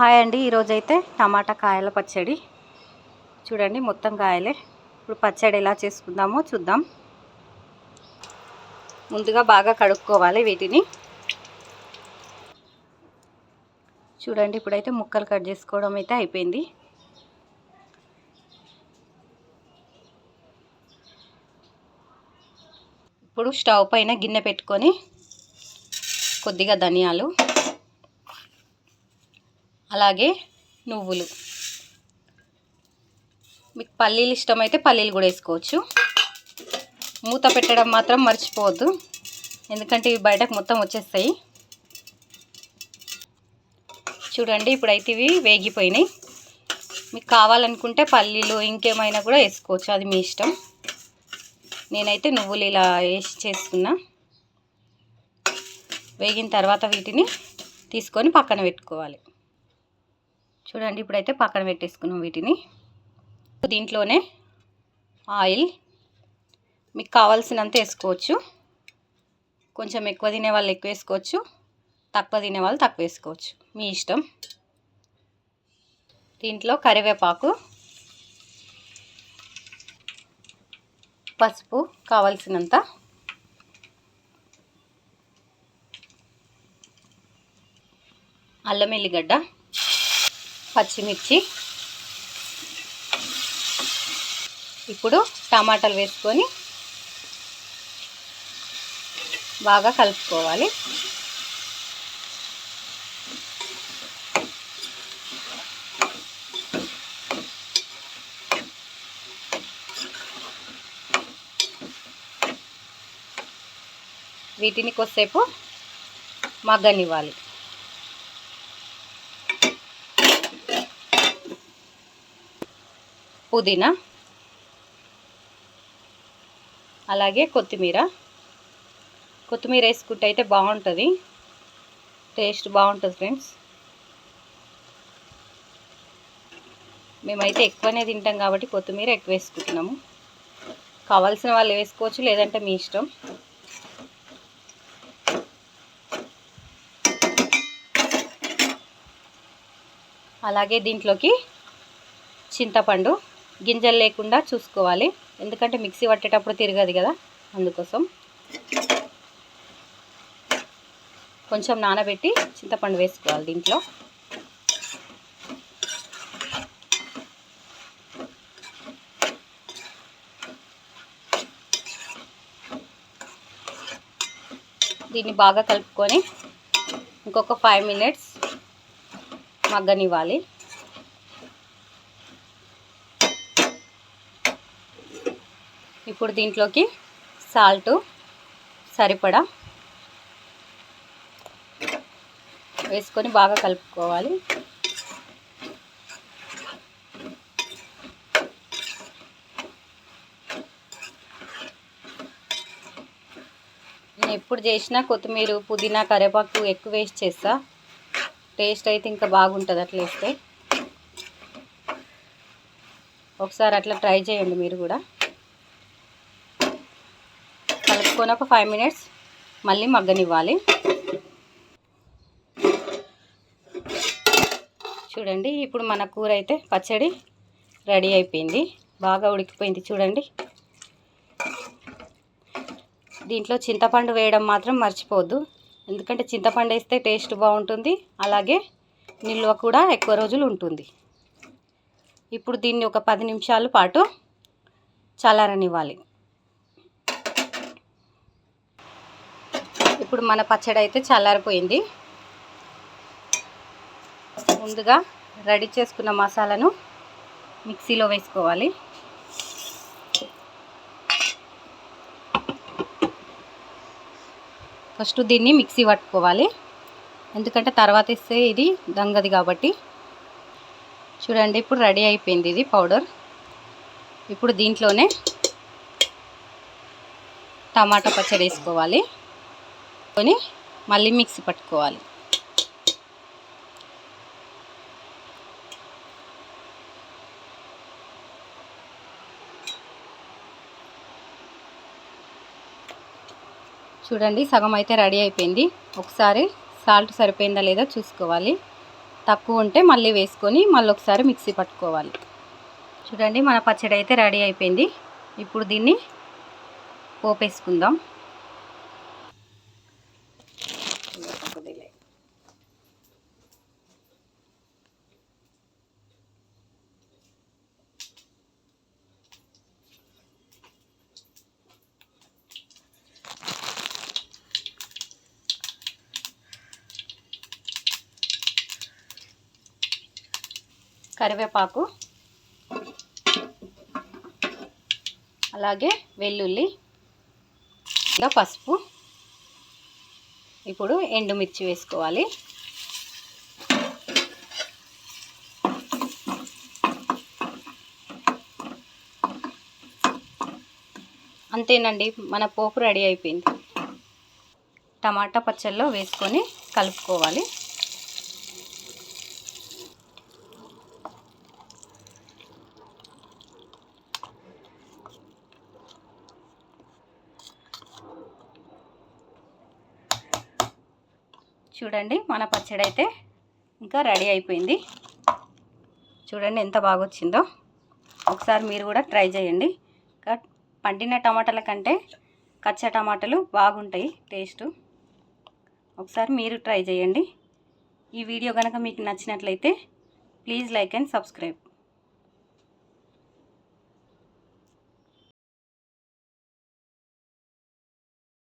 Hi అండి ఈరోజైతే టమాటా కాయల పచ్చడి. చూడండి మొత్తం కాయలే. ఇప్పుడు పచ్చడి ఎలా చేసుకుందామో చూద్దాం. ముందుగా బాగా కడుక్కోవాలి వీటిని. చూడండి ఇప్పుడైతే ముక్కలు కట్ చేసుకోవడం అయితే అయిపోయింది. ఇప్పుడు స్టవ్ పైన గిన్నె పెట్టుకొని కొద్దిగా ధనియాలు. అలాగే నువ్వులు. మీకు పల్లీలు ఇష్టమైతే పల్లీలు కూడా వేసుకోవచ్చు. మూత పెట్టడం మాత్రం మర్చిపోవద్దు. ఎందుకంటే ఇవి బయటకు మొత్తం వచ్చేస్తాయి. చూడండి ఇప్పుడైతే ఇవి వేగిపోయినాయి. మీకు కావాలనుకుంటే పల్లీలు ఇంకేమైనా కూడా వేసుకోవచ్చు. అది మీ ఇష్టం. నేనైతే నువ్వులు ఇలా వేసి చేసుకున్నా. వేగిన తర్వాత వీటిని తీసుకొని పక్కన పెట్టుకోవాలి. చూడండి ఇప్పుడైతే పక్కన పెట్టేసుకున్నాం వీటిని. దీంట్లోనే ఆయిల్. మీకు కావాల్సినంత వేసుకోవచ్చు. కొంచెం ఎక్కువ తినే వాళ్ళు ఎక్కువ వేసుకోవచ్చు. తక్కువ తినే వాళ్ళు తక్కువ వేసుకోవచ్చు. మీ ఇష్టం. దీంట్లో కరివేపాకు పసుపు కావలసినంత. అల్లం ఎల్లిగడ్డ. పచ్చిమిర్చి. ఇప్పుడు టమాటాలు వేసుకొని బాగా కలుపుకోవాలి. వీటిని కొద్దిసేపు మగ్గనివ్వాలి. పుదీనా. అలాగే కొత్తిమీర. కొత్తిమీర వేసుకుంటే అయితే బాగుంటుంది. టేస్ట్ బాగుంటుంది ఫ్రెండ్స్. మేమైతే ఎక్కువనే తింటాం కాబట్టి కొత్తిమీర ఎక్కువ వేసుకుంటున్నాము. కావాల్సిన వాళ్ళు వేసుకోవచ్చు లేదంటే మీ ఇష్టం. అలాగే దీంట్లోకి చింతపండు. గింజలు లేకుండా చూసుకోవాలి. ఎందుకంటే మిక్సీ పట్టేటప్పుడు తిరగదు కదా. అందుకోసం కొంచెం నానబెట్టి చింతపండు వేసుకోవాలి దీంట్లో. దీన్ని బాగా కలుపుకొని ఇంకొక ఫైవ్ మినిట్స్ మగ్గనివ్వాలి. ఇప్పుడు దీంట్లోకి సాల్ట్ సరిపడా వేసుకొని బాగా కలుపుకోవాలి. నేను ఎప్పుడు చేసినా కొత్తిమీర పుదీనా కరివేపాకు ఎక్కువ వేస్ట్ చేస్తా. టేస్ట్ అయితే ఇంకా బాగుంటుంది అట్లా వేస్తే. ఒకసారి అట్లా ట్రై చేయండి మీరు కూడా. కలుపుకొని ఒక ఫైవ్ మినిట్స్ మళ్ళీ మగ్గనివ్వాలి. చూడండి ఇప్పుడు మన కూర అయితే పచ్చడి రెడీ అయిపోయింది. బాగా ఉడికిపోయింది చూడండి. దీంట్లో చింతపండు వేయడం మాత్రం మర్చిపోవద్దు. ఎందుకంటే చింతపండు వేస్తే టేస్ట్ బాగుంటుంది. అలాగే నిల్వ కూడా ఎక్కువ రోజులు ఉంటుంది. ఇప్పుడు దీన్ని ఒక పది నిమిషాల పాటు చల్లారనివ్వాలి. ఇప్పుడు మన పచ్చడి అయితే చల్లారిపోయింది. ముందుగా రెడీ చేసుకున్న మసాలాను మిక్సీలో వేసుకోవాలి. ఫస్ట్ దీన్ని మిక్సీ పట్టుకోవాలి. ఎందుకంటే తర్వాత ఇస్తే ఇది దంగది కాబట్టి. చూడండి ఇప్పుడు రెడీ అయిపోయింది ఇది పౌడర్. ఇప్పుడు దీంట్లోనే టమాటా పచ్చడి వేసుకోవాలి. కొని మళ్ళీ మిక్సీ పట్టుకోవాలి. చూడండి సగం అయితే రెడీ అయిపోయింది. ఒకసారి సాల్ట్ సరిపోయిందా లేదా చూసుకోవాలి. తక్కువ ఉంటే మళ్ళీ వేసుకొని మళ్ళీ ఒకసారి మిక్సీ పట్టుకోవాలి. చూడండి మన పచ్చడి అయితే రెడీ అయిపోయింది. ఇప్పుడు దీన్ని పోపేసుకుందాం. కరివేపాకు అలాగే వెల్లుల్లి ఇంకా పసుపు. ఇప్పుడు ఎండుమిర్చి వేసుకోవాలి. అంతేనండి మన పోపు రెడీ అయిపోయింది. టమాటా పచ్చళ్ళలో వేసుకొని కలుపుకోవాలి. చూడండి మన పచ్చడి అయితే ఇంకా రెడీ అయిపోయింది. చూడండి ఎంత బాగా వచ్చిందో ఒకసారి మీరు కూడా ట్రై చేయండి. ఇంకా పండిన టమాటాల కంటే కచ్చా టమాటాలు బాగుంటాయి టేస్ట్. ఒకసారి మీరు ట్రై చేయండి. ఈ వీడియో కనుక మీకు నచ్చినట్లయితే ప్లీజ్ లైక్ అండ్ సబ్స్క్రైబ్.